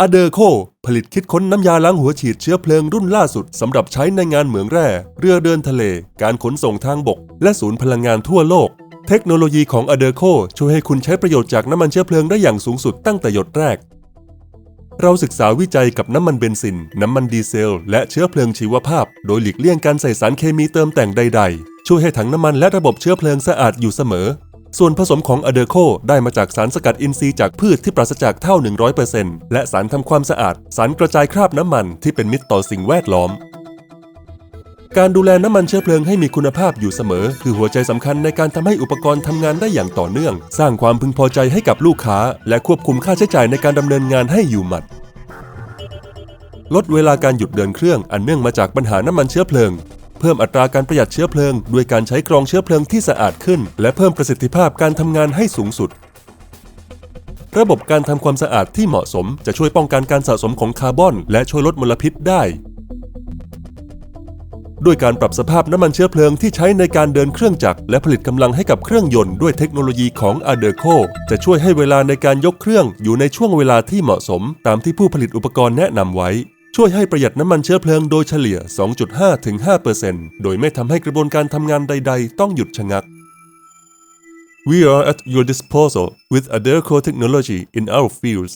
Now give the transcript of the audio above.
อเดอร์โค ผลิตคิดค้นน้ำยาล้างหัวฉีดเชื้อเพลิงรุ่นล่าสุดสำหรับใช้ในงานเหมืองแร่ เรือเดินทะเล การขนส่งทางบก และศูนย์พลังงานทั่วโลก เทคโนโลยีของอเดอร์โคช่วยให้คุณใช้ประโยชน์จากน้ำมันเชื้อเพลิงได้อย่างสูงสุดตั้งแต่หยดแรก เราศึกษาวิจัยกับน้ำมันเบนซิน น้ำมันดีเซล และเชื้อเพลิงชีวภาพ โดยหลีกเลี่ยงการใส่สารเคมีเติมแต่งใด ๆ ช่วยให้ถังน้ำมันและระบบเชื้อเพลิงสะอาดอยู่เสมอ ส่วนผสมของอเดรโคได้มาจากสารสกัดอินทรีย์จากพืชที่ปราศจากเท่า 100%และสารทำความสะอาด สารกระจายคราบน้ำมันที่เป็นมิตรต่อสิ่งแวดล้อม การดูแลน้ำมันเชื้อเพลิงให้มีคุณภาพอยู่เสมอ คือหัวใจสำคัญในการทำให้อุปกรณ์ทำงานได้อย่างต่อเนื่อง สร้างความพึงพอใจให้กับลูกค้า และควบคุมค่าใช้จ่ายในการดำเนินงานให้อยู่หมัดลดเวลาการหยุดเดินเครื่องอันเนื่องมาจากปัญหาน้ำมันเชื้อเพลิง เพิ่มอัตราการประหยัดเชื้อเพลิง ด้วยการใช้กรองเชื้อเพลิงที่สะอาดขึ้น และเพิ่มประสิทธิภาพการทำงานให้สูงสุด ระบบการทำความสะอาดที่เหมาะสม จะช่วยป้องกันการสะสมของคาร์บอน และช่วยลดมลพิษได้ด้วยการปรับสภาพน้ำมันเชื้อเพลิงที่ใช้ในการเดินเครื่องจักรและผลิตกำลังให้กับเครื่องยนต์ด้วยเทคโนโลยีของ a d e r c o จะช่วยให้เวลาในการยกเครื่องอยู่ในช่วงเวลาที่เหมาะสม ตามที่ผู้ผลิตอุปกรณ์แนะนำไว้ ช่วยให้ประหยัดน้ำมันเชื้อเพลิงโดยเฉลี่ย 2.5ถึง5%โดยไม่ทำให้กระบวนการทำงานใด ๆ ต้องหยุดชะงัก We are at your disposal with Aderco technology in our fields